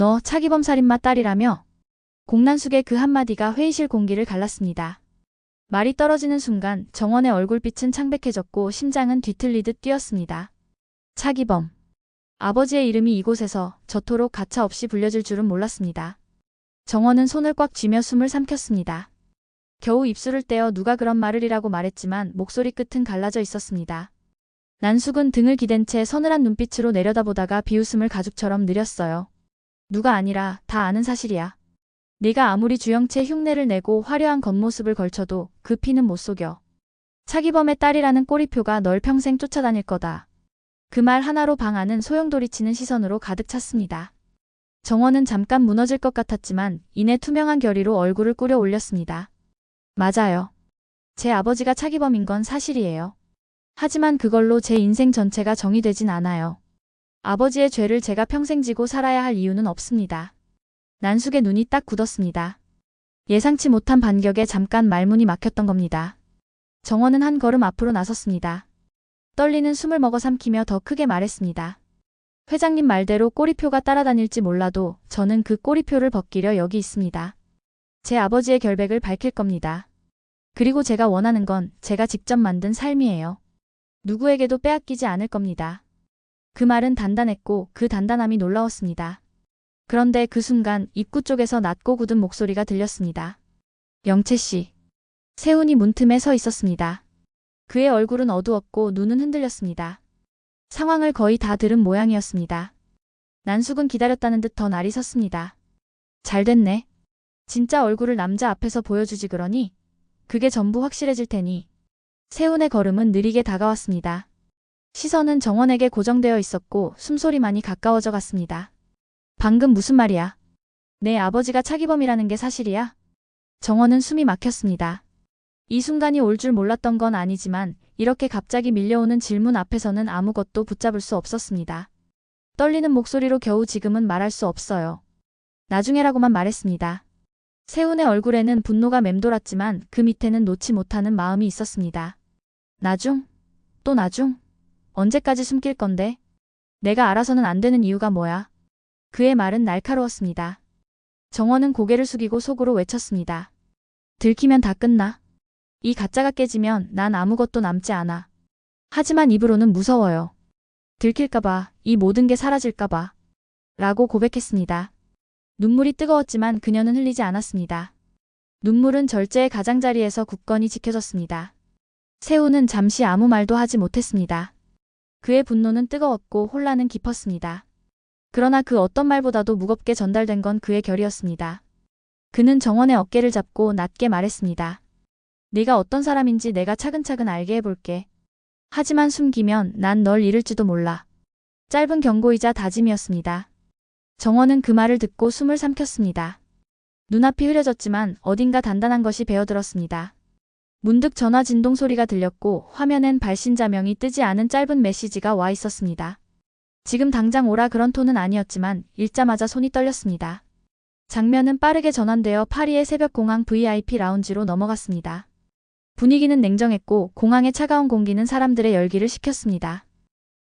너 차기범 살인마 딸이라며? 공난숙의 그 한마디가 회의실 공기를 갈랐습니다. 말이 떨어지는 순간 정원의 얼굴빛은 창백해졌고 심장은 뒤틀리듯 뛰었습니다. 차기범. 아버지의 이름이 이곳에서 저토록 가차없이 불려질 줄은 몰랐습니다. 정원은 손을 꽉 쥐며 숨을 삼켰습니다. 겨우 입술을 떼어 누가 그런 말을 이라고 말했지만 목소리 끝은 갈라져 있었습니다. 난숙은 등을 기댄 채 서늘한 눈빛으로 내려다보다가 비웃음을 가죽처럼 느렸어요. 누가 아니라 다 아는 사실이야. 네가 아무리 주영채 흉내를 내고 화려한 겉모습을 걸쳐도 그 피는 못 속여. 차기범의 딸이라는 꼬리표가 널 평생 쫓아다닐 거다. 그 말 하나로 방 안은 소용돌이치는 시선으로 가득 찼습니다. 정원은 잠깐 무너질 것 같았지만 이내 투명한 결의로 얼굴을 꾸려 올렸습니다. 맞아요. 제 아버지가 차기범인 건 사실이에요. 하지만 그걸로 제 인생 전체가 정의되진 않아요. 아버지의 죄를 제가 평생 지고 살아야 할 이유는 없습니다. 난숙의 눈이 딱 굳었습니다. 예상치 못한 반격에 잠깐 말문이 막혔던 겁니다. 정원은 한 걸음 앞으로 나섰습니다. 떨리는 숨을 먹어 삼키며 더 크게 말했습니다. 회장님 말대로 꼬리표가 따라다닐지 몰라도 저는 그 꼬리표를 벗기려 여기 있습니다. 제 아버지의 결백을 밝힐 겁니다. 그리고 제가 원하는 건 제가 직접 만든 삶이에요. 누구에게도 빼앗기지 않을 겁니다. 그 말은 단단했고 그 단단함이 놀라웠습니다. 그런데 그 순간 입구 쪽에서 낮고 굳은 목소리가 들렸습니다. 영채 씨. 세훈이 문틈에 서 있었습니다. 그의 얼굴은 어두웠고 눈은 흔들렸습니다. 상황을 거의 다 들은 모양이었습니다. 난숙은 기다렸다는 듯 더 날이 섰습니다. 잘 됐네. 진짜 얼굴을 남자 앞에서 보여주지 그러니? 그게 전부 확실해질 테니. 세훈의 걸음은 느리게 다가왔습니다. 시선은 정원에게 고정되어 있었고 숨소리만이 가까워져 갔습니다. 방금 무슨 말이야? 내 아버지가 차기범이라는 게 사실이야? 정원은 숨이 막혔습니다. 이 순간이 올 줄 몰랐던 건 아니지만 이렇게 갑자기 밀려오는 질문 앞에서는 아무것도 붙잡을 수 없었습니다. 떨리는 목소리로 겨우 지금은 말할 수 없어요. 나중에라고만 말했습니다. 세훈의 얼굴에는 분노가 맴돌았지만 그 밑에는 놓지 못하는 마음이 있었습니다. 나중? 또 나중? 언제까지 숨길 건데? 내가 알아서는 안 되는 이유가 뭐야? 그의 말은 날카로웠습니다. 정원은 고개를 숙이고 속으로 외쳤습니다. 들키면 다 끝나. 이 가짜가 깨지면 난 아무것도 남지 않아. 하지만 입으로는 무서워요. 들킬까봐, 이 모든 게 사라질까봐. 라고 고백했습니다. 눈물이 뜨거웠지만 그녀는 흘리지 않았습니다. 눈물은 절제의 가장자리에서 굳건히 지켜졌습니다. 세우는 잠시 아무 말도 하지 못했습니다. 그의 분노는 뜨거웠고 혼란은 깊었습니다. 그러나 그 어떤 말보다도 무겁게 전달된 건 그의 결이었습니다. 그는 정원의 어깨를 잡고 낮게 말했습니다. 네가 어떤 사람인지 내가 차근차근 알게 해볼게. 하지만 숨기면 난 널 잃을지도 몰라. 짧은 경고이자 다짐이었습니다. 정원은 그 말을 듣고 숨을 삼켰습니다. 눈앞이 흐려졌지만 어딘가 단단한 것이 베어들었습니다. 문득 전화 진동 소리가 들렸고 화면엔 발신자명이 뜨지 않은 짧은 메시지가 와 있었습니다. 지금 당장 오라 그런 톤은 아니었지만 읽자마자 손이 떨렸습니다. 장면은 빠르게 전환되어 파리의 새벽공항 VIP 라운지로 넘어갔습니다. 분위기는 냉정했고 공항의 차가운 공기는 사람들의 열기를 식혔습니다.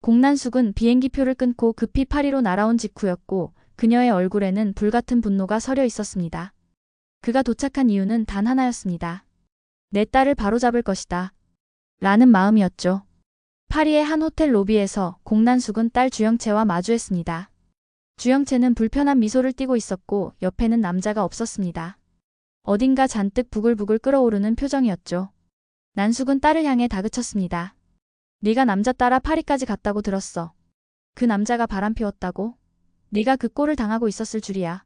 공난숙은 비행기표를 끊고 급히 파리로 날아온 직후였고 그녀의 얼굴에는 불같은 분노가 서려 있었습니다. 그가 도착한 이유는 단 하나였습니다. 내 딸을 바로잡을 것이다. 라는 마음이었죠. 파리의 한 호텔 로비에서 공난숙은 딸 주영채와 마주했습니다. 주영채는 불편한 미소를 띠고 있었고 옆에는 남자가 없었습니다. 어딘가 잔뜩 부글부글 끓어오르는 표정이었죠. 난숙은 딸을 향해 다그쳤습니다. 네가 남자 따라 파리까지 갔다고 들었어. 그 남자가 바람 피웠다고? 네가 그 꼴을 당하고 있었을 줄이야.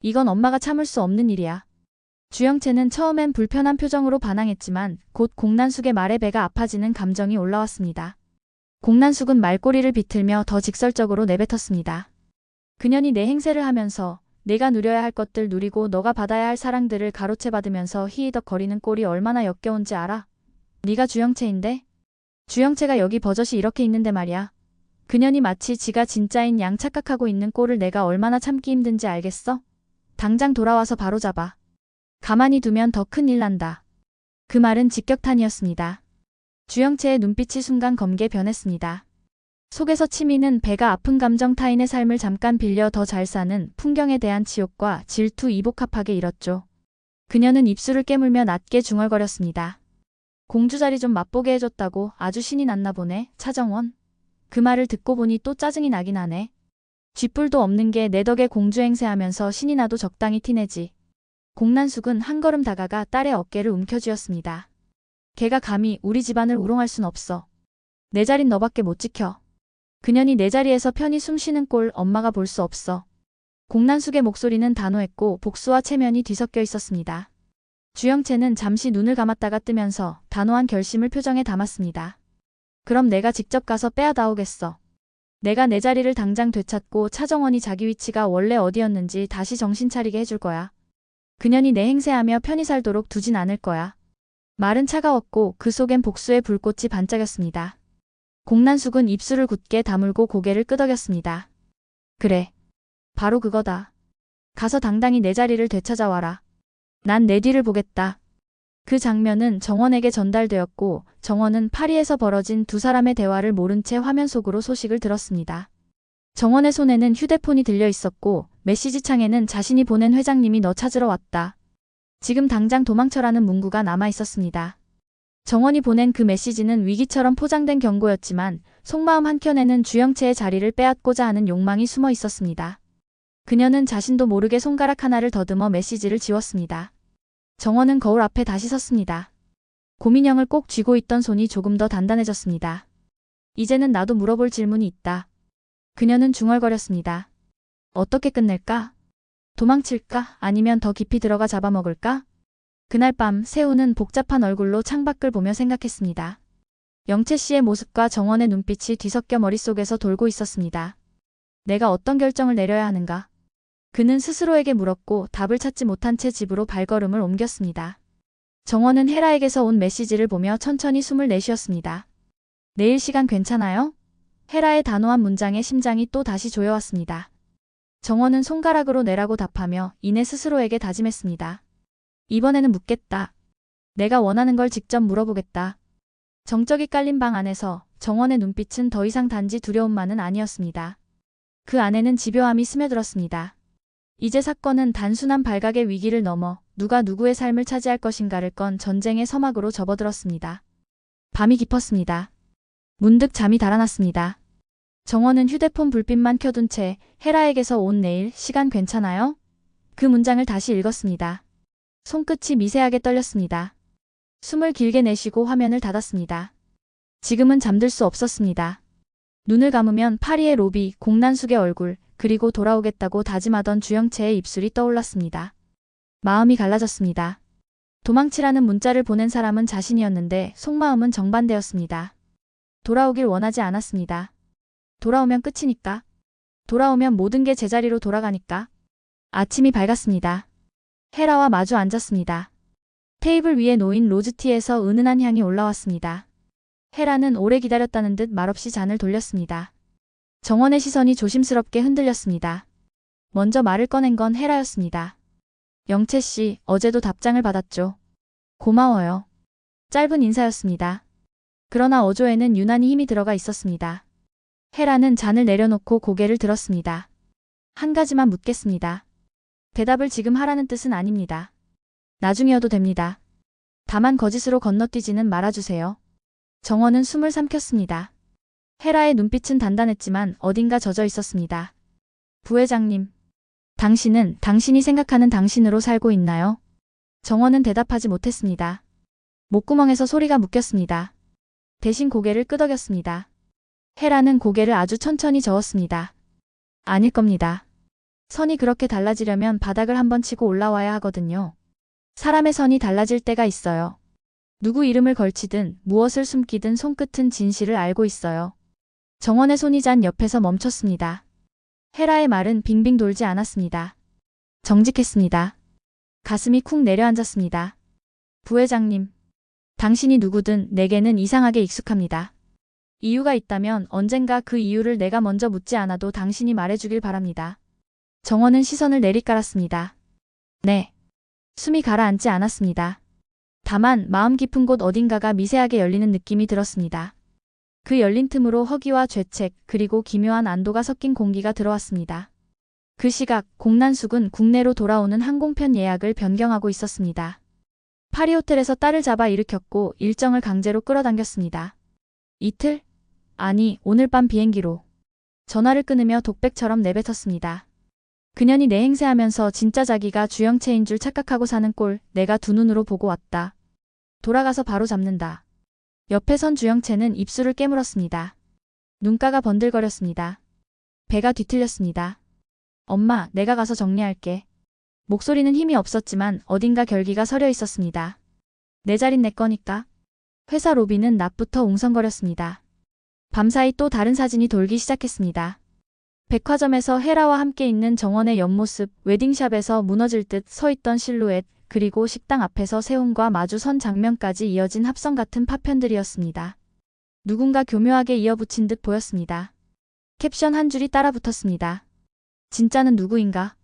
이건 엄마가 참을 수 없는 일이야. 주영채는 처음엔 불편한 표정으로 반항했지만 곧 공난숙의 말에 배가 아파지는 감정이 올라왔습니다. 공난숙은 말꼬리를 비틀며 더 직설적으로 내뱉었습니다. 그년이 내 행세를 하면서 내가 누려야 할 것들 누리고 너가 받아야 할 사랑들을 가로채 받으면서 히히덕거리는 꼴이 얼마나 역겨운지 알아? 네가 주영채인데? 주영채가 여기 버젓이 이렇게 있는데 말이야. 그년이 마치 지가 진짜인 양 착각하고 있는 꼴을 내가 얼마나 참기 힘든지 알겠어? 당장 돌아와서 바로 잡아. 가만히 두면 더 큰일 난다. 그 말은 직격탄이었습니다. 주영채의 눈빛이 순간 검게 변했습니다. 속에서 치미는 배가 아픈 감정 타인의 삶을 잠깐 빌려 더 잘 사는 풍경에 대한 치욕과 질투 이복합하게 일었죠. 그녀는 입술을 깨물며 낮게 중얼거렸습니다. 공주 자리 좀 맛보게 해줬다고 아주 신이 났나 보네, 차정원. 그 말을 듣고 보니 또 짜증이 나긴 하네. 쥐뿔도 없는 게 내 덕에 공주 행세하면서 신이 나도 적당히 티내지. 공난숙은 한 걸음 다가가 딸의 어깨를 움켜쥐었습니다. 걔가 감히 우리 집안을 우롱할 순 없어. 내 자린 너밖에 못 지켜. 그년이 내 자리에서 편히 숨 쉬는 꼴 엄마가 볼 수 없어. 공난숙의 목소리는 단호했고 복수와 체면이 뒤섞여 있었습니다. 주영채는 잠시 눈을 감았다가 뜨면서 단호한 결심을 표정에 담았습니다. 그럼 내가 직접 가서 빼앗아 오겠어. 내가 내 자리를 당장 되찾고 차정원이 자기 위치가 원래 어디였는지 다시 정신 차리게 해줄 거야. 그년이 내 행세하며 편히 살도록 두진 않을 거야. 말은 차가웠고 그 속엔 복수의 불꽃이 반짝였습니다. 공난숙은 입술을 굳게 다물고 고개를 끄덕였습니다. 그래. 바로 그거다. 가서 당당히 내 자리를 되찾아와라. 난 내 뒤를 보겠다. 그 장면은 정원에게 전달되었고 정원은 파리에서 벌어진 두 사람의 대화를 모른 채 화면 속으로 소식을 들었습니다. 정원의 손에는 휴대폰이 들려 있었고 메시지 창에는 자신이 보낸 회장님이 너 찾으러 왔다. 지금 당장 도망쳐라는 문구가 남아 있었습니다. 정원이 보낸 그 메시지는 위기처럼 포장된 경고였지만 속마음 한켠에는 주영채의 자리를 빼앗고자 하는 욕망이 숨어 있었습니다. 그녀는 자신도 모르게 손가락 하나를 더듬어 메시지를 지웠습니다. 정원은 거울 앞에 다시 섰습니다. 고민형을 꼭 쥐고 있던 손이 조금 더 단단해졌습니다. 이제는 나도 물어볼 질문이 있다. 그녀는 중얼거렸습니다. 어떻게 끝낼까? 도망칠까? 아니면 더 깊이 들어가 잡아먹을까? 그날 밤 세우는 복잡한 얼굴로 창밖을 보며 생각했습니다. 영채 씨의 모습과 정원의 눈빛이 뒤섞여 머릿속에서 돌고 있었습니다. 내가 어떤 결정을 내려야 하는가? 그는 스스로에게 물었고 답을 찾지 못한 채 집으로 발걸음을 옮겼습니다. 정원은 헤라에게서 온 메시지를 보며 천천히 숨을 내쉬었습니다. 내일 시간 괜찮아요? 헤라의 단호한 문장에 심장이 또 다시 조여왔습니다. 정원은 손가락으로 내라고 답하며 이내 스스로에게 다짐했습니다. 이번에는 묻겠다. 내가 원하는 걸 직접 물어보겠다. 정적이 깔린 방 안에서 정원의 눈빛은 더 이상 단지 두려움만은 아니었습니다. 그 안에는 집요함이 스며들었습니다. 이제 사건은 단순한 발각의 위기를 넘어 누가 누구의 삶을 차지할 것인가를 건 전쟁의 서막으로 접어들었습니다. 밤이 깊었습니다. 문득 잠이 달아났습니다. 정원은 휴대폰 불빛만 켜둔 채 헤라에게서 온 내일 시간 괜찮아요? 그 문장을 다시 읽었습니다. 손끝이 미세하게 떨렸습니다. 숨을 길게 내쉬고 화면을 닫았습니다. 지금은 잠들 수 없었습니다. 눈을 감으면 파리의 로비, 공난숙의 얼굴, 그리고 돌아오겠다고 다짐하던 주영채의 입술이 떠올랐습니다. 마음이 갈라졌습니다. 도망치라는 문자를 보낸 사람은 자신이었는데 속마음은 정반대였습니다. 돌아오길 원하지 않았습니다. 돌아오면 끝이니까. 돌아오면 모든 게 제자리로 돌아가니까. 아침이 밝았습니다. 헤라와 마주 앉았습니다. 테이블 위에 놓인 로즈티에서 은은한 향이 올라왔습니다. 헤라는 오래 기다렸다는 듯 말없이 잔을 돌렸습니다. 정원의 시선이 조심스럽게 흔들렸습니다. 먼저 말을 꺼낸 건 헤라였습니다. 영채 씨, 어제도 답장을 받았죠. 고마워요. 짧은 인사였습니다. 그러나 어조에는 유난히 힘이 들어가 있었습니다. 헤라는 잔을 내려놓고 고개를 들었습니다. 한 가지만 묻겠습니다. 대답을 지금 하라는 뜻은 아닙니다. 나중이어도 됩니다. 다만 거짓으로 건너뛰지는 말아주세요. 정원은 숨을 삼켰습니다. 헤라의 눈빛은 단단했지만 어딘가 젖어 있었습니다. 부회장님, 당신은 당신이 생각하는 당신으로 살고 있나요? 정원은 대답하지 못했습니다. 목구멍에서 소리가 묶였습니다. 대신 고개를 끄덕였습니다. 헤라는 고개를 아주 천천히 저었습니다. 아닐 겁니다. 선이 그렇게 달라지려면 바닥을 한번 치고 올라와야 하거든요. 사람의 선이 달라질 때가 있어요. 누구 이름을 걸치든 무엇을 숨기든 손끝은 진실을 알고 있어요. 정원의 손이 잔 옆에서 멈췄습니다. 헤라의 말은 빙빙 돌지 않았습니다. 정직했습니다. 가슴이 쿵 내려앉았습니다. 부회장님, 당신이 누구든 내게는 이상하게 익숙합니다. 이유가 있다면 언젠가 그 이유를 내가 먼저 묻지 않아도 당신이 말해주길 바랍니다. 정원은 시선을 내리깔았습니다. 네. 숨이 가라앉지 않았습니다. 다만 마음 깊은 곳 어딘가가 미세하게 열리는 느낌이 들었습니다. 그 열린 틈으로 허기와 죄책 그리고 기묘한 안도가 섞인 공기가 들어왔습니다. 그 시각 공난숙은 국내로 돌아오는 항공편 예약을 변경하고 있었습니다. 파리 호텔에서 딸을 잡아 일으켰고 일정을 강제로 끌어당겼습니다. 이틀? 아니, 오늘 밤 비행기로. 전화를 끊으며 독백처럼 내뱉었습니다. 그년이 내 행세하면서 진짜 자기가 주영채인 줄 착각하고 사는 꼴 내가 두 눈으로 보고 왔다. 돌아가서 바로 잡는다. 옆에 선 주영채는 입술을 깨물었습니다. 눈가가 번들거렸습니다. 배가 뒤틀렸습니다. 엄마, 내가 가서 정리할게. 목소리는 힘이 없었지만 어딘가 결기가 서려 있었습니다. 내 자린 내 거니까. 회사 로비는 낮부터 웅성거렸습니다. 밤사이 또 다른 사진이 돌기 시작했습니다. 백화점에서 헤라와 함께 있는 정원의 옆모습, 웨딩샵에서 무너질 듯 서 있던 실루엣, 그리고 식당 앞에서 세훈과 마주 선 장면까지 이어진 합성 같은 파편들이었습니다. 누군가 교묘하게 이어붙인 듯 보였습니다. 캡션 한 줄이 따라 붙었습니다. 진짜는 누구인가?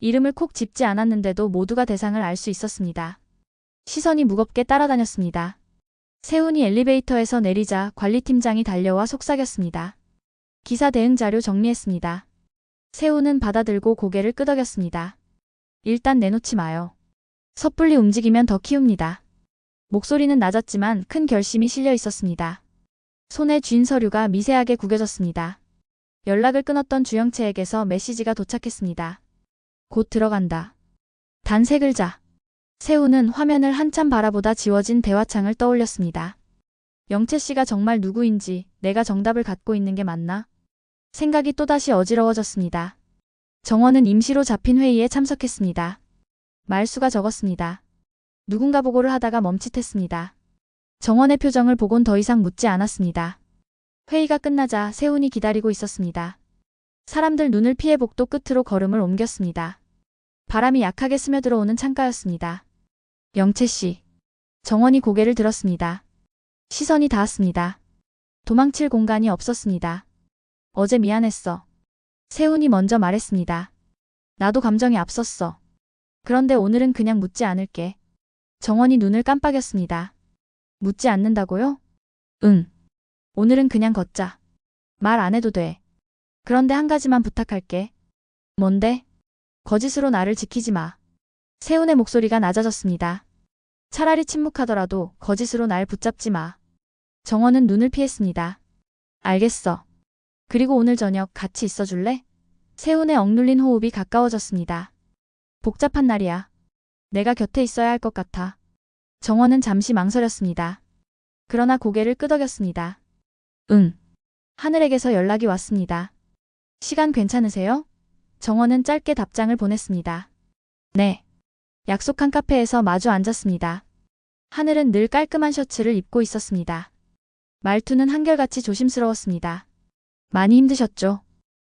이름을 콕 짚지 않았는데도 모두가 대상을 알 수 있었습니다. 시선이 무겁게 따라다녔습니다. 세훈이 엘리베이터에서 내리자 관리팀장이 달려와 속삭였습니다. 기사 대응 자료 정리했습니다. 세훈은 받아들고 고개를 끄덕였습니다. 일단 내놓지 마요. 섣불리 움직이면 더 키웁니다. 목소리는 낮았지만 큰 결심이 실려 있었습니다. 손에 쥔 서류가 미세하게 구겨졌습니다. 연락을 끊었던 주영채에게서 메시지가 도착했습니다. 곧 들어간다. 단 세 글자. 세훈은 화면을 한참 바라보다 지워진 대화창을 떠올렸습니다. 영채 씨가 정말 누구인지 내가 정답을 갖고 있는 게 맞나? 생각이 또다시 어지러워졌습니다. 정원은 임시로 잡힌 회의에 참석했습니다. 말수가 적었습니다. 누군가 보고를 하다가 멈칫했습니다. 정원의 표정을 보곤 더 이상 묻지 않았습니다. 회의가 끝나자 세훈이 기다리고 있었습니다. 사람들 눈을 피해 복도 끝으로 걸음을 옮겼습니다. 바람이 약하게 스며들어오는 창가였습니다. 영채 씨. 정원이 고개를 들었습니다. 시선이 닿았습니다. 도망칠 공간이 없었습니다. 어제 미안했어. 세훈이 먼저 말했습니다. 나도 감정이 앞섰어. 그런데 오늘은 그냥 묻지 않을게. 정원이 눈을 깜빡였습니다. 묻지 않는다고요? 응. 오늘은 그냥 걷자. 말 안 해도 돼. 그런데 한 가지만 부탁할게. 뭔데? 거짓으로 나를 지키지 마. 세훈의 목소리가 낮아졌습니다. 차라리 침묵하더라도 거짓으로 날 붙잡지 마. 정원은 눈을 피했습니다. 알겠어. 그리고 오늘 저녁 같이 있어 줄래? 세훈의 억눌린 호흡이 가까워졌습니다. 복잡한 날이야. 내가 곁에 있어야 할 것 같아. 정원은 잠시 망설였습니다. 그러나 고개를 끄덕였습니다. 응. 하늘에게서 연락이 왔습니다. 시간 괜찮으세요? 정원은 짧게 답장을 보냈습니다. 네. 약속한 카페에서 마주 앉았습니다. 하늘은 늘 깔끔한 셔츠를 입고 있었습니다. 말투는 한결같이 조심스러웠습니다. 많이 힘드셨죠?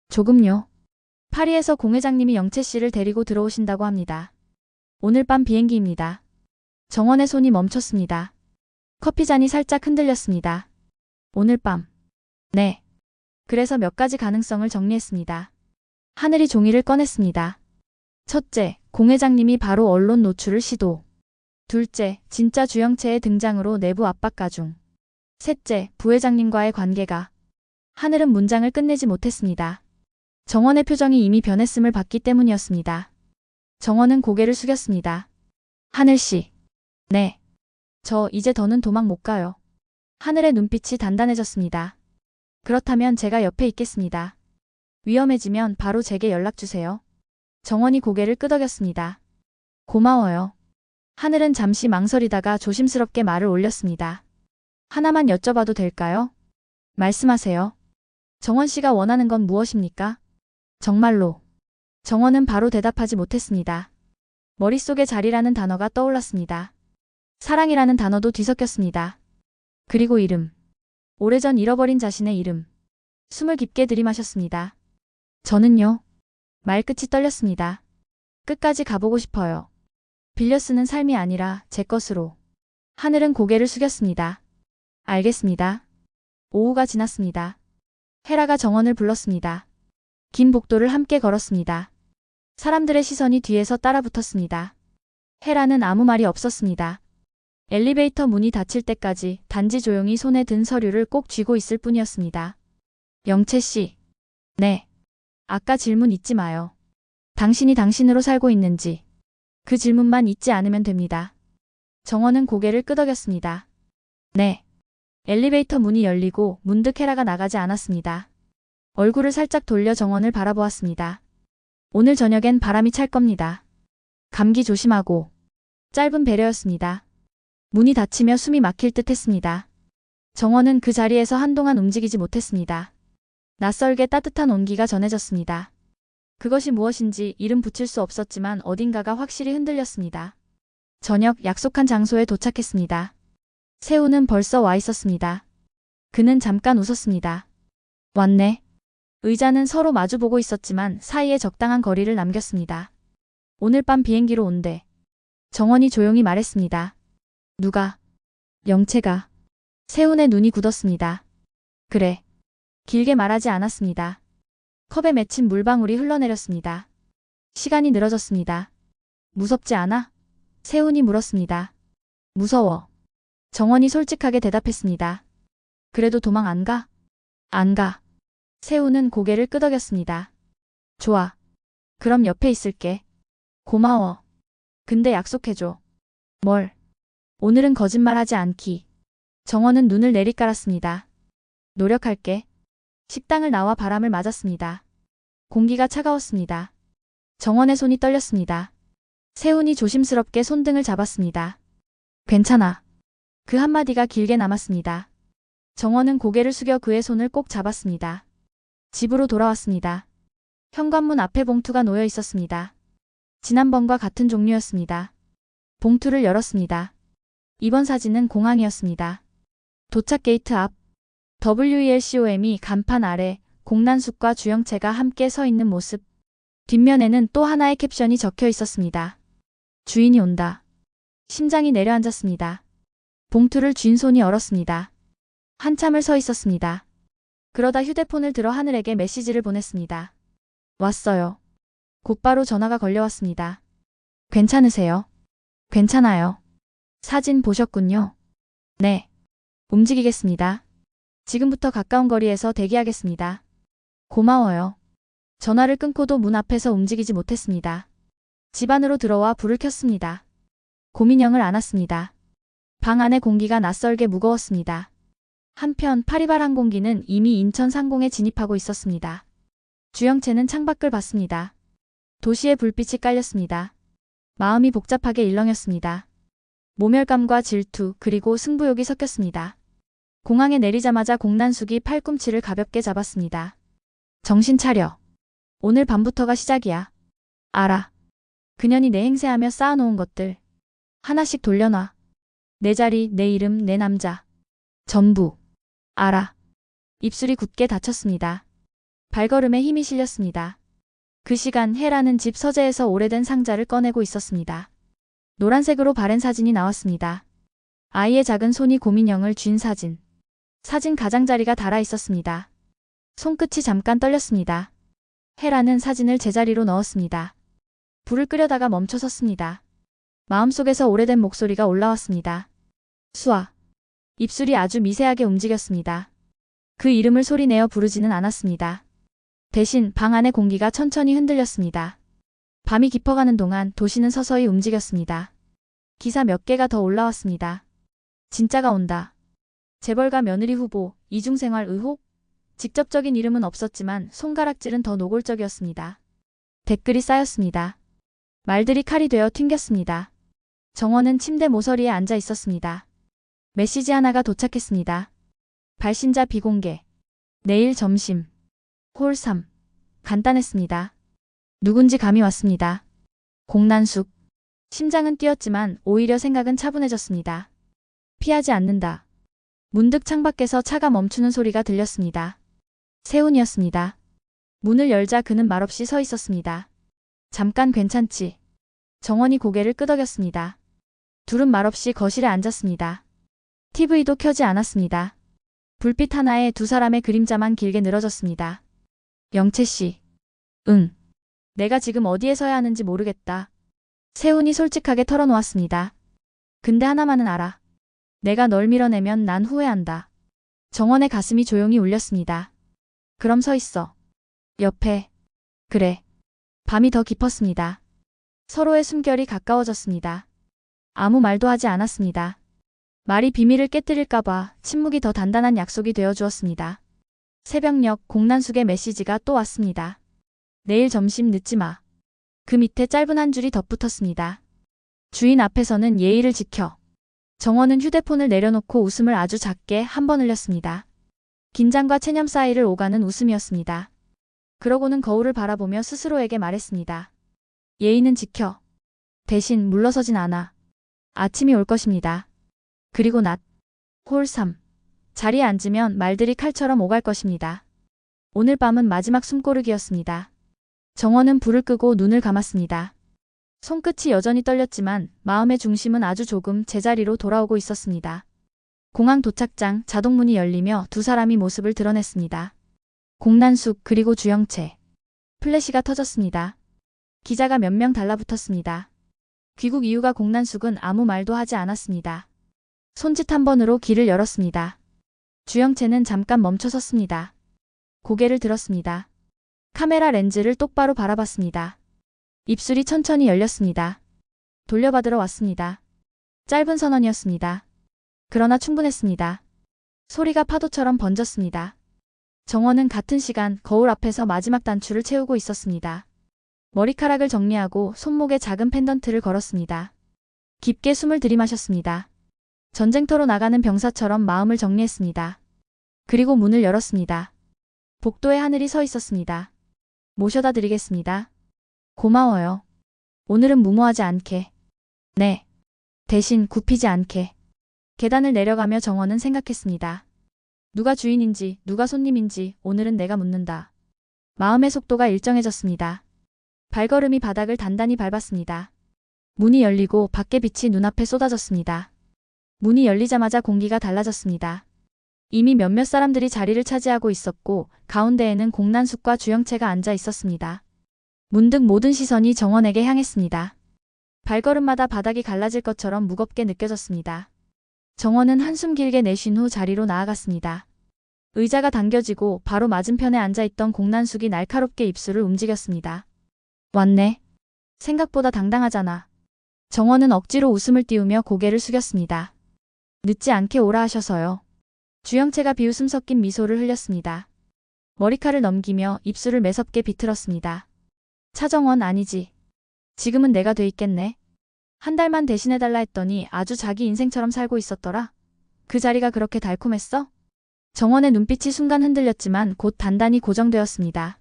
조금요. 파리에서 공 회장님이 영채 씨를 데리고 들어오신다고 합니다. 오늘 밤 비행기입니다. 정원의 손이 멈췄습니다. 커피잔이 살짝 흔들렸습니다. 오늘 밤. 네. 그래서 몇 가지 가능성을 정리했습니다. 하늘이 종이를 꺼냈습니다. 첫째, 공 회장님이 바로 언론 노출을 시도. 둘째, 진짜 주영채의 등장으로 내부 압박 가중. 셋째, 부회장님과의 관계가. 하늘은 문장을 끝내지 못했습니다. 정원의 표정이 이미 변했음을 봤기 때문이었습니다. 정원은 고개를 숙였습니다. 하늘 씨. 네. 저 이제 더는 도망 못 가요. 하늘의 눈빛이 단단해졌습니다. 그렇다면 제가 옆에 있겠습니다. 위험해지면 바로 제게 연락 주세요. 정원이 고개를 끄덕였습니다. 고마워요. 하늘은 잠시 망설이다가 조심스럽게 말을 올렸습니다. 하나만 여쭤봐도 될까요? 말씀하세요. 정원 씨가 원하는 건 무엇입니까? 정말로. 정원은 바로 대답하지 못했습니다. 머릿속에 자리라는 단어가 떠올랐습니다. 사랑이라는 단어도 뒤섞였습니다. 그리고 이름. 오래전 잃어버린 자신의 이름. 숨을 깊게 들이마셨습니다. 저는요. 말끝이 떨렸습니다. 끝까지 가보고 싶어요. 빌려 쓰는 삶이 아니라 제 것으로. 하늘은 고개를 숙였습니다. 알겠습니다. 오후가 지났습니다. 헤라가 정원을 불렀습니다. 긴 복도를 함께 걸었습니다. 사람들의 시선이 뒤에서 따라붙었습니다. 헤라는 아무 말이 없었습니다. 엘리베이터 문이 닫힐 때까지 단지 조용히 손에 든 서류를 꼭 쥐고 있을 뿐이었습니다. 영채 씨. 네. 아까 질문 잊지 마요. 당신이 당신으로 살고 있는지. 그 질문만 잊지 않으면 됩니다. 정원은 고개를 끄덕였습니다. 네. 엘리베이터 문이 열리고 문득 헤라가 나가지 않았습니다. 얼굴을 살짝 돌려 정원을 바라보았습니다. 오늘 저녁엔 바람이 찰 겁니다. 감기 조심하고. 짧은 배려였습니다. 문이 닫히며 숨이 막힐 듯 했습니다. 정원은 그 자리에서 한동안 움직이지 못했습니다. 낯설게 따뜻한 온기가 전해졌습니다. 그것이 무엇인지 이름 붙일 수 없었지만 어딘가가 확실히 흔들렸습니다. 저녁 약속한 장소에 도착했습니다. 세우는 벌써 와 있었습니다. 그는 잠깐 웃었습니다. 왔네. 의자는 서로 마주보고 있었지만 사이에 적당한 거리를 남겼습니다. 오늘 밤 비행기로 온대. 정원이 조용히 말했습니다. 누가? 영채가. 세훈의 눈이 굳었습니다. 그래. 길게 말하지 않았습니다. 컵에 맺힌 물방울이 흘러내렸습니다. 시간이 늘어졌습니다. 무섭지 않아? 세훈이 물었습니다. 무서워. 정원이 솔직하게 대답했습니다. 그래도 도망 안 가? 안 가. 세훈은 고개를 끄덕였습니다. 좋아. 그럼 옆에 있을게. 고마워. 근데 약속해줘. 뭘? 오늘은 거짓말하지 않기. 정원은 눈을 내리깔았습니다. 노력할게. 식당을 나와 바람을 맞았습니다. 공기가 차가웠습니다. 정원의 손이 떨렸습니다. 세훈이 조심스럽게 손등을 잡았습니다. 괜찮아. 그 한마디가 길게 남았습니다. 정원은 고개를 숙여 그의 손을 꼭 잡았습니다. 집으로 돌아왔습니다. 현관문 앞에 봉투가 놓여 있었습니다. 지난번과 같은 종류였습니다. 봉투를 열었습니다. 이번 사진은 공항이었습니다. 도착 게이트 앞 WELCOM이 간판 아래 공난숙과 주영채가 함께 서 있는 모습. 뒷면에는 또 하나의 캡션이 적혀 있었습니다. 주인이 온다. 심장이 내려앉았습니다. 봉투를 쥔 손이 얼었습니다. 한참을 서 있었습니다. 그러다 휴대폰을 들어 하늘에게 메시지를 보냈습니다. 왔어요. 곧바로 전화가 걸려왔습니다. 괜찮으세요? 괜찮아요. 사진 보셨군요. 네. 움직이겠습니다. 지금부터 가까운 거리에서 대기하겠습니다. 고마워요. 전화를 끊고도 문 앞에서 움직이지 못했습니다. 집 안으로 들어와 불을 켰습니다. 고민형을 안았습니다. 방 안의 공기가 낯설게 무거웠습니다. 한편 파리발 항공기는 이미 인천 상공에 진입하고 있었습니다. 주영채는 창밖을 봤습니다. 도시의 불빛이 깔렸습니다. 마음이 복잡하게 일렁였습니다. 모멸감과 질투 그리고 승부욕이 섞였습니다. 공항에 내리자마자 공난숙이 팔꿈치를 가볍게 잡았습니다. 정신 차려. 오늘 밤부터가 시작이야. 알아. 그년이 내 행세하며 쌓아놓은 것들. 하나씩 돌려놔. 내 자리, 내 이름, 내 남자. 전부. 알아. 입술이 굳게 닫혔습니다. 발걸음에 힘이 실렸습니다. 그 시간 해라는 집 서재에서 오래된 상자를 꺼내고 있었습니다. 노란색으로 바랜 사진이 나왔습니다. 아이의 작은 손이 고민형을 쥔 사진. 사진 가장자리가 달아 있었습니다. 손끝이 잠깐 떨렸습니다. 해라는 사진을 제자리로 넣었습니다. 불을 끄려다가 멈춰 섰습니다. 마음속에서 오래된 목소리가 올라왔습니다. 수아. 입술이 아주 미세하게 움직였습니다. 그 이름을 소리내어 부르지는 않았습니다. 대신 방 안의 공기가 천천히 흔들렸습니다. 밤이 깊어가는 동안 도시는 서서히 움직였습니다. 기사 몇 개가 더 올라왔습니다. 진짜가 온다. 재벌가 며느리 후보, 이중생활 의혹? 직접적인 이름은 없었지만 손가락질은 더 노골적이었습니다. 댓글이 쌓였습니다. 말들이 칼이 되어 튕겼습니다. 정원은 침대 모서리에 앉아 있었습니다. 메시지 하나가 도착했습니다. 발신자 비공개. 내일 점심. 홀 3. 간단했습니다. 누군지 감이 왔습니다. 공난숙. 심장은 뛰었지만 오히려 생각은 차분해졌습니다. 피하지 않는다. 문득 창밖에서 차가 멈추는 소리가 들렸습니다. 세훈이었습니다. 문을 열자 그는 말없이 서 있었습니다. 잠깐 괜찮지. 정원이 고개를 끄덕였습니다. 둘은 말없이 거실에 앉았습니다. TV도 켜지 않았습니다. 불빛 하나에 두 사람의 그림자만 길게 늘어졌습니다. 영채 씨. 응. 내가 지금 어디에 서야 하는지 모르겠다. 세훈이 솔직하게 털어놓았습니다. 근데 하나만은 알아. 내가 널 밀어내면 난 후회한다. 정원의 가슴이 조용히 울렸습니다. 그럼 서 있어. 옆에. 그래. 밤이 더 깊었습니다. 서로의 숨결이 가까워졌습니다. 아무 말도 하지 않았습니다. 말이 비밀을 깨뜨릴까봐 침묵이 더 단단한 약속이 되어 주었습니다. 새벽녘 공난숙의 메시지가 또 왔습니다. 내일 점심 늦지 마. 그 밑에 짧은 한 줄이 덧붙었습니다. 주인 앞에서는 예의를 지켜. 정원은 휴대폰을 내려놓고 웃음을 아주 작게 한 번 흘렸습니다. 긴장과 체념 사이를 오가는 웃음이었습니다. 그러고는 거울을 바라보며 스스로에게 말했습니다. 예의는 지켜. 대신 물러서진 않아. 아침이 올 것입니다. 그리고 낮. 홀 3. 자리에 앉으면 말들이 칼처럼 오갈 것입니다. 오늘 밤은 마지막 숨고르기였습니다. 정원은 불을 끄고 눈을 감았습니다. 손끝이 여전히 떨렸지만 마음의 중심은 아주 조금 제자리로 돌아오고 있었습니다. 공항 도착장 자동문이 열리며 두 사람이 모습을 드러냈습니다. 공난숙 그리고 주영채. 플래시가 터졌습니다. 기자가 몇 명 달라붙었습니다. 귀국 이유가 공난숙은 아무 말도 하지 않았습니다. 손짓 한 번으로 길을 열었습니다. 주영채는 잠깐 멈춰 섰습니다. 고개를 들었습니다. 카메라 렌즈를 똑바로 바라봤습니다. 입술이 천천히 열렸습니다. 돌려받으러 왔습니다. 짧은 선언이었습니다. 그러나 충분했습니다. 소리가 파도처럼 번졌습니다. 정원은 같은 시간 거울 앞에서 마지막 단추를 채우고 있었습니다. 머리카락을 정리하고 손목에 작은 펜던트를 걸었습니다. 깊게 숨을 들이마셨습니다. 전쟁터로 나가는 병사처럼 마음을 정리했습니다. 그리고 문을 열었습니다. 복도에 하늘이 서 있었습니다. 모셔다 드리겠습니다. 고마워요. 오늘은 무모하지 않게. 네. 대신 굽히지 않게. 계단을 내려가며 정원은 생각했습니다. 누가 주인인지, 누가 손님인지 오늘은 내가 묻는다. 마음의 속도가 일정해졌습니다. 발걸음이 바닥을 단단히 밟았습니다. 문이 열리고 밖의 빛이 눈앞에 쏟아졌습니다. 문이 열리자마자 공기가 달라졌습니다. 이미 몇몇 사람들이 자리를 차지하고 있었고 가운데에는 공난숙과 주영채가 앉아 있었습니다. 문득 모든 시선이 정원에게 향했습니다. 발걸음마다 바닥이 갈라질 것처럼 무겁게 느껴졌습니다. 정원은 한숨 길게 내쉰 후 자리로 나아갔습니다. 의자가 당겨지고 바로 맞은편에 앉아있던 공난숙이 날카롭게 입술을 움직였습니다. 왔네. 생각보다 당당하잖아. 정원은 억지로 웃음을 띄우며 고개를 숙였습니다. 늦지 않게 오라 하셔서요. 주영채가 비웃음 섞인 미소를 흘렸습니다. 머리칼을 넘기며 입술을 매섭게 비틀었습니다. 차정원 아니지. 지금은 내가 돼 있겠네. 한 달만 대신해달라 했더니 아주 자기 인생처럼 살고 있었더라. 그 자리가 그렇게 달콤했어? 정원의 눈빛이 순간 흔들렸지만 곧 단단히 고정되었습니다.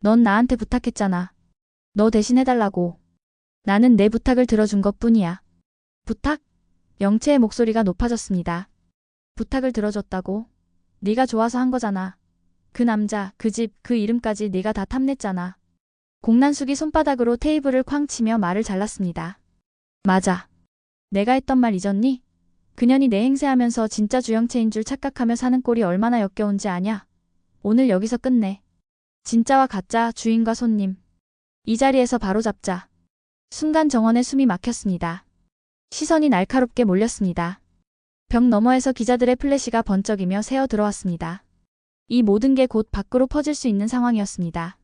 넌 나한테 부탁했잖아. 너 대신해달라고. 나는 내 부탁을 들어준 것 뿐이야. 부탁? 영채의 목소리가 높아졌습니다. 부탁을 들어줬다고? 네가 좋아서 한 거잖아. 그 남자, 그 집, 그 이름까지 네가 다 탐냈잖아. 공난숙이 손바닥으로 테이블을 쾅 치며 말을 잘랐습니다. 맞아. 내가 했던 말 잊었니? 그년이 내 행세하면서 진짜 주영채인 줄 착각하며 사는 꼴이 얼마나 역겨운지 아냐? 오늘 여기서 끝내. 진짜와 가짜, 주인과 손님. 이 자리에서 바로 잡자. 순간 정원의 숨이 막혔습니다. 시선이 날카롭게 몰렸습니다. 벽 너머에서 기자들의 플래시가 번쩍이며 새어 들어왔습니다. 이 모든 게 곧 밖으로 퍼질 수 있는 상황이었습니다.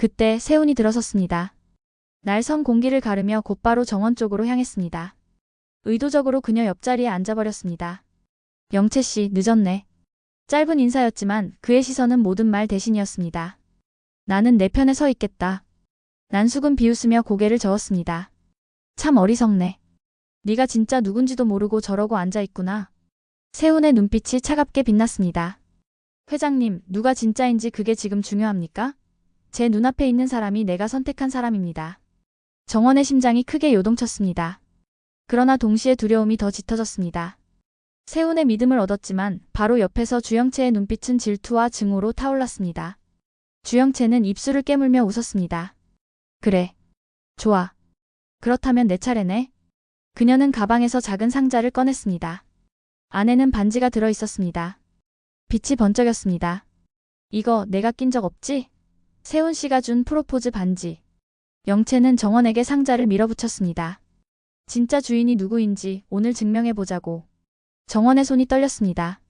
그때 세훈이 들어섰습니다. 날선 공기를 가르며 곧바로 정원 쪽으로 향했습니다. 의도적으로 그녀 옆자리에 앉아버렸습니다. 영채 씨, 늦었네. 짧은 인사였지만 그의 시선은 모든 말 대신이었습니다. 나는 내 편에 서 있겠다. 난숙은 비웃으며 고개를 저었습니다. 참 어리석네. 네가 진짜 누군지도 모르고 저러고 앉아 있구나. 세훈의 눈빛이 차갑게 빛났습니다. 회장님, 누가 진짜인지 그게 지금 중요합니까? 제 눈앞에 있는 사람이 내가 선택한 사람입니다. 정원의 심장이 크게 요동쳤습니다. 그러나 동시에 두려움이 더 짙어졌습니다. 세훈의 믿음을 얻었지만 바로 옆에서 주영채의 눈빛은 질투와 증오로 타올랐습니다. 주영채는 입술을 깨물며 웃었습니다. 그래. 좋아. 그렇다면 내 차례네. 그녀는 가방에서 작은 상자를 꺼냈습니다. 안에는 반지가 들어 있었습니다. 빛이 번쩍였습니다. 이거 내가 낀 적 없지? 세훈 씨가 준 프로포즈 반지. 영채는 정원에게 상자를 밀어붙였습니다. 진짜 주인이 누구인지 오늘 증명해보자고. 정원의 손이 떨렸습니다.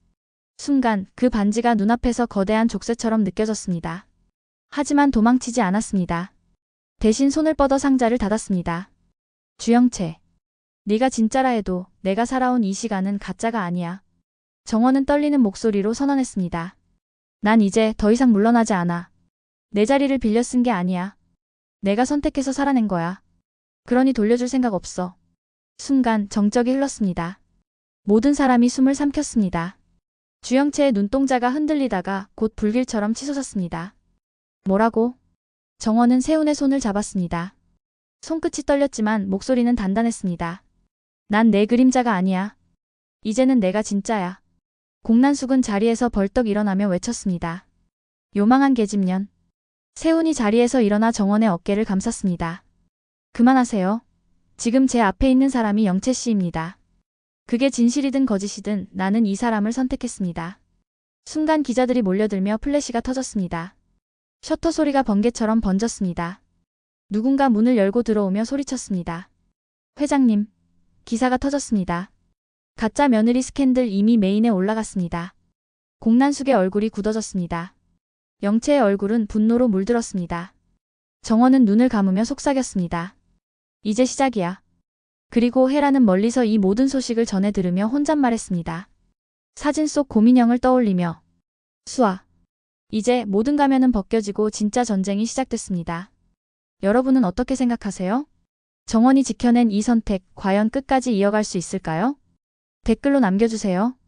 순간 그 반지가 눈앞에서 거대한 족쇄처럼 느껴졌습니다. 하지만 도망치지 않았습니다. 대신 손을 뻗어 상자를 닫았습니다. 주영채. 네가 진짜라 해도 내가 살아온 이 시간은 가짜가 아니야. 정원은 떨리는 목소리로 선언했습니다. 난 이제 더 이상 물러나지 않아. 내 자리를 빌려 쓴 게 아니야. 내가 선택해서 살아낸 거야. 그러니 돌려줄 생각 없어. 순간 정적이 흘렀습니다. 모든 사람이 숨을 삼켰습니다. 주영채의 눈동자가 흔들리다가 곧 불길처럼 치솟았습니다. 뭐라고? 정원은 세훈의 손을 잡았습니다. 손끝이 떨렸지만 목소리는 단단했습니다. 난 내 그림자가 아니야. 이제는 내가 진짜야. 공난숙은 자리에서 벌떡 일어나며 외쳤습니다. 요망한 계집년. 세훈이 자리에서 일어나 정원의 어깨를 감쌌습니다. 그만하세요. 지금 제 앞에 있는 사람이 영채 씨입니다. 그게 진실이든 거짓이든 나는 이 사람을 선택했습니다. 순간 기자들이 몰려들며 플래시가 터졌습니다. 셔터 소리가 번개처럼 번졌습니다. 누군가 문을 열고 들어오며 소리쳤습니다. 회장님, 기사가 터졌습니다. 가짜 며느리 스캔들 이미 메인에 올라갔습니다. 공난숙의 얼굴이 굳어졌습니다. 영채의 얼굴은 분노로 물들었습니다. 정원은 눈을 감으며 속삭였습니다. 이제 시작이야. 그리고 헤라는 멀리서 이 모든 소식을 전해 들으며 혼잣말했습니다. 사진 속 고민형을 떠올리며 수아. 이제 모든 가면은 벗겨지고 진짜 전쟁이 시작됐습니다. 여러분은 어떻게 생각하세요? 정원이 지켜낸 이 선택 과연 끝까지 이어갈 수 있을까요? 댓글로 남겨주세요.